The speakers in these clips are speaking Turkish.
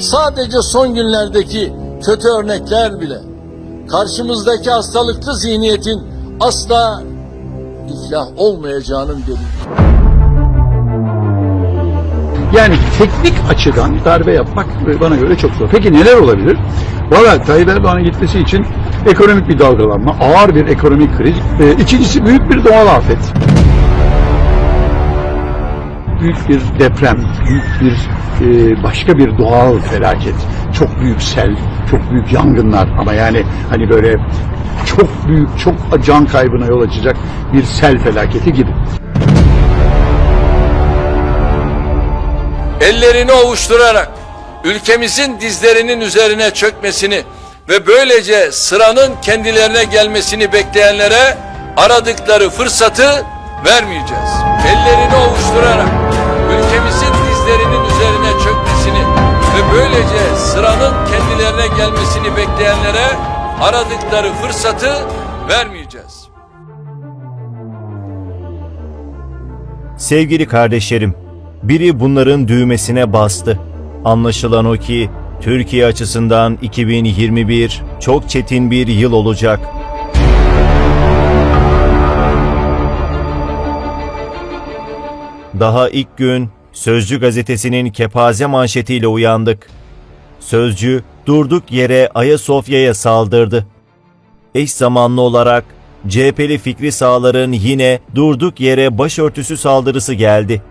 Sadece son günlerdeki kötü örnekler bile karşımızdaki hastalıklı zihniyetin asla iflah olmayacağının delili. Yani teknik açıdan darbe yapmak bana göre çok zor. Peki neler olabilir? Valla Tayyip Erdoğan'ın gitmesi için ekonomik bir dalgalanma, ağır bir ekonomik kriz. Ee, ikincisi büyük bir doğal afet. Büyük bir deprem, büyük bir e, başka bir doğal felaket. Çok büyük sel, çok büyük yangınlar ama yani hani böyle çok büyük, çok can kaybına yol açacak bir sel felaketi gibi. ellerini ovuşturarak ülkemizin dizlerinin üzerine çökmesini ve böylece sıranın kendilerine gelmesini bekleyenlere aradıkları fırsatı vermeyeceğiz. Ellerini ovuşturarak ülkemizin dizlerinin üzerine çökmesini ve böylece sıranın kendilerine gelmesini bekleyenlere aradıkları fırsatı vermeyeceğiz. Sevgili kardeşlerim, biri bunların düğmesine bastı. Anlaşılan o ki Türkiye açısından 2021 çok çetin bir yıl olacak. Daha ilk gün Sözcü gazetesinin kepaze manşetiyle uyandık. Sözcü durduk yere Ayasofya'ya saldırdı. Eş zamanlı olarak CHP'li Fikri Sağlar'ın yine durduk yere başörtüsü saldırısı geldi.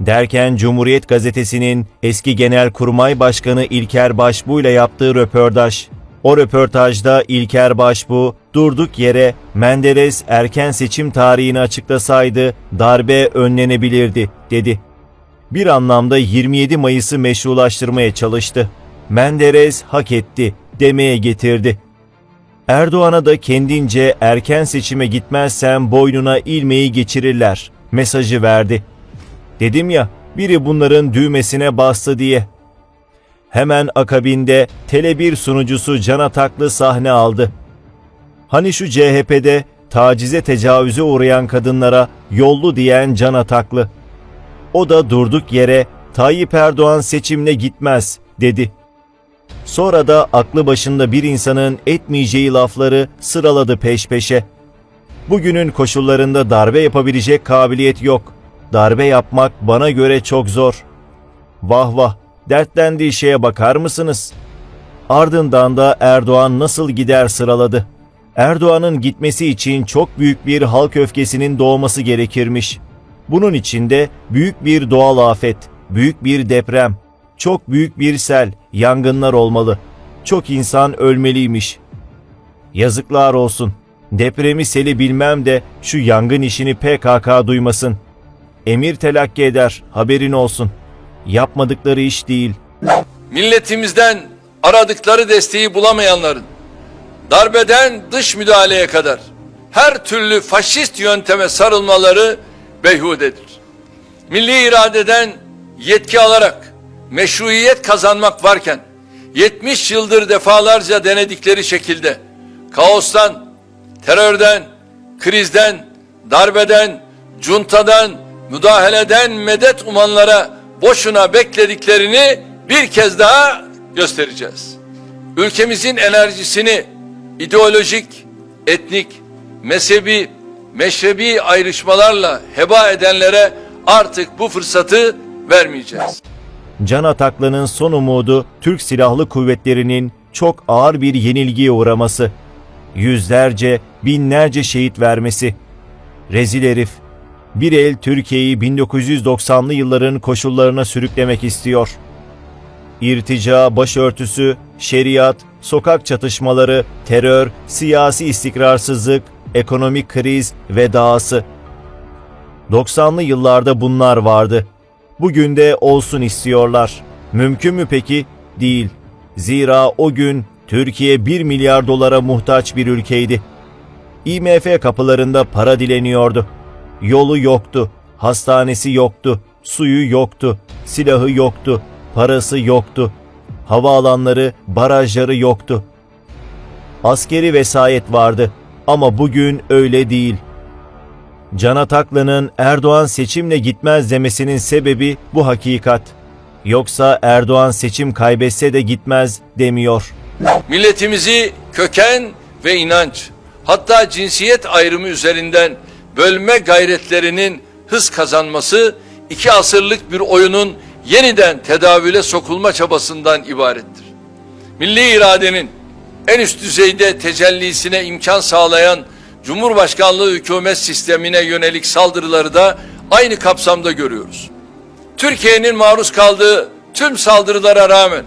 Derken Cumhuriyet Gazetesi'nin eski Genelkurmay Başkanı İlker Başbuğ ile yaptığı röportaj. O röportajda İlker Başbuğ durduk yere Menderes erken seçim tarihini açıklasaydı darbe önlenebilirdi dedi. Bir anlamda 27 Mayıs'ı meşrulaştırmaya çalıştı. Menderes hak etti demeye getirdi. Erdoğan'a da kendince erken seçime gitmezsen boynuna ilmeği geçirirler mesajı verdi. Dedim ya biri bunların düğmesine bastı diye. Hemen akabinde Tele1 sunucusu Can Ataklı sahne aldı. Hani şu CHP'de tacize tecavüze uğrayan kadınlara yollu diyen Can Ataklı. O da durduk yere Tayyip Erdoğan seçimine gitmez dedi. Sonra da aklı başında bir insanın etmeyeceği lafları sıraladı peş peşe. Bugünün koşullarında darbe yapabilecek kabiliyet yok. Darbe yapmak bana göre çok zor. Vah vah, dertlendiği şeye bakar mısınız? Ardından da Erdoğan nasıl gider sıraladı. Erdoğan'ın gitmesi için çok büyük bir halk öfkesinin doğması gerekirmiş. Bunun içinde büyük bir doğal afet, büyük bir deprem, çok büyük bir sel, yangınlar olmalı. Çok insan ölmeliymiş. Yazıklar olsun. Depremi seli bilmem de şu yangın işini PKK duymasın. Emir telakki eder, haberin olsun. Yapmadıkları iş değil. milletimizden aradıkları desteği bulamayanların darbeden dış müdahaleye kadar her türlü faşist yönteme sarılmaları beyhudedir. Milli iradeden yetki alarak meşruiyet kazanmak varken 70 yıldır defalarca denedikleri şekilde kaostan, terörden, krizden, darbeden, cuntadan, müdahaleden medet umanlara boşuna beklediklerini bir kez daha göstereceğiz. Ülkemizin enerjisini ideolojik, etnik, mezhebi, meşrebi ayrışmalarla heba edenlere artık bu fırsatı vermeyeceğiz. Can Ataklı'nın son umudu Türk Silahlı Kuvvetleri'nin çok ağır bir yenilgiye uğraması. Yüzlerce, binlerce şehit vermesi. Rezil herif. Bir el Türkiye'yi 1990'lı yılların koşullarına sürüklemek istiyor. İrtica, başörtüsü, şeriat, sokak çatışmaları, terör, siyasi istikrarsızlık, ekonomik kriz ve dahası. 90'lı yıllarda bunlar vardı. Bugün de olsun istiyorlar. Mümkün mü peki? Değil. Zira o gün Türkiye 1 milyar dolara muhtaç bir ülkeydi. IMF kapılarında para dileniyordu. Yolu yoktu, hastanesi yoktu, suyu yoktu, silahı yoktu, parası yoktu. Havaalanları, barajları yoktu. Askeri vesayet vardı ama bugün öyle değil. Can Ataklı'nın Erdoğan seçimle gitmez demesinin sebebi bu hakikat. Yoksa Erdoğan seçim kaybetse de gitmez demiyor. milletimizi köken ve inanç hatta cinsiyet ayrımı üzerinden bölme gayretlerinin hız kazanması iki asırlık bir oyunun yeniden tedavüle sokulma çabasından ibarettir. Milli iradenin en üst düzeyde tecellisine imkan sağlayan Cumhurbaşkanlığı hükümet sistemine yönelik saldırıları da aynı kapsamda görüyoruz. Türkiye'nin maruz kaldığı tüm saldırılara rağmen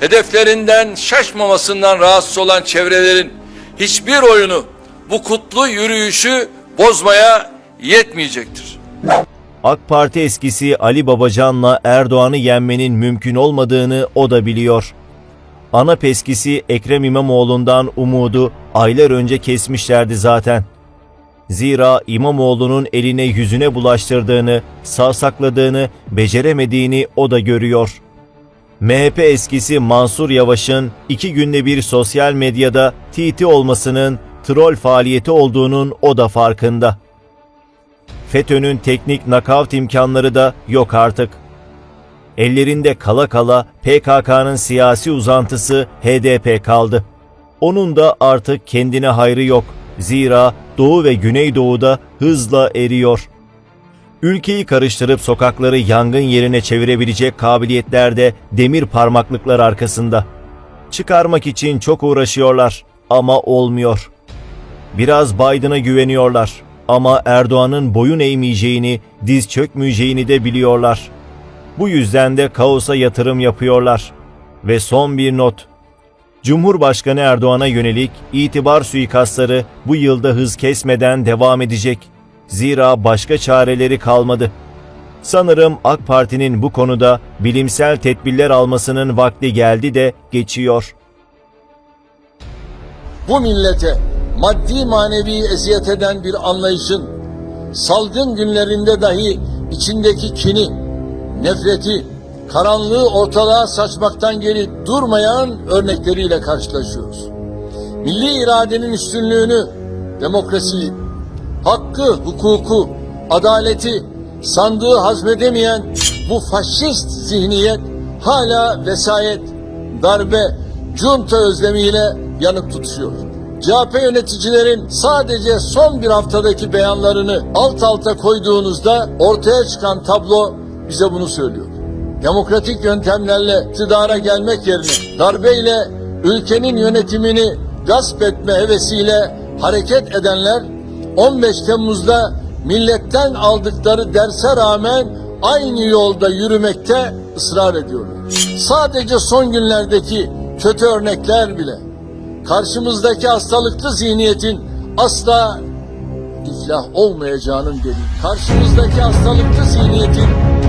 hedeflerinden şaşmamasından rahatsız olan çevrelerin hiçbir oyunu bu kutlu yürüyüşü bozmaya yetmeyecektir. AK Parti eskisi Ali Babacan'la Erdoğan'ı yenmenin mümkün olmadığını o da biliyor. ANAP eskisi Ekrem İmamoğlu'ndan umudu aylar önce kesmişlerdi zaten. Zira İmamoğlu'nun eline yüzüne bulaştırdığını, savsakladığını, beceremediğini o da görüyor. MHP eskisi Mansur Yavaş'ın iki günde bir sosyal medyada TT olmasının troll faaliyeti olduğunun o da farkında. FETÖ'nün teknik nakavt imkanları da yok artık. Ellerinde kala kala PKK'nın siyasi uzantısı HDP kaldı. Onun da artık kendine hayrı yok. Zira Doğu ve Güneydoğu'da hızla eriyor. Ülkeyi karıştırıp sokakları yangın yerine çevirebilecek kabiliyetlerde demir parmaklıklar arkasında. Çıkarmak için çok uğraşıyorlar ama olmuyor. Biraz Biden'a güveniyorlar ama Erdoğan'ın boyun eğmeyeceğini, diz çökmeyeceğini de biliyorlar. Bu yüzden de kaosa yatırım yapıyorlar. Ve son bir not. Cumhurbaşkanı Erdoğan'a yönelik itibar suikastları bu yılda hız kesmeden devam edecek. Zira başka çareleri kalmadı. Sanırım AK Parti'nin bu konuda bilimsel tedbirler almasının vakti geldi de geçiyor. Bu millete maddi manevi eziyet eden bir anlayışın salgın günlerinde dahi içindeki kini, nefreti, karanlığı ortalığa saçmaktan geri durmayan örnekleriyle karşılaşıyoruz. Milli iradenin üstünlüğünü, demokrasiyi, hakkı, hukuku, adaleti sandığı hazmedemeyen bu faşist zihniyet hala vesayet, darbe, junta özlemiyle yanıp tutuşuyor. CHP yöneticilerin sadece son bir haftadaki beyanlarını alt alta koyduğunuzda ortaya çıkan tablo bize bunu söylüyor. Demokratik yöntemlerle iktidara gelmek yerine darbeyle ülkenin yönetimini gasp etme hevesiyle hareket edenler 15 Temmuz'da milletten aldıkları derse rağmen aynı yolda yürümekte ısrar ediyorlar. Sadece son günlerdeki kötü örnekler bile karşımızdaki hastalıklı zihniyetin asla iflah olmayacağının delili. Karşımızdaki hastalıklı zihniyetin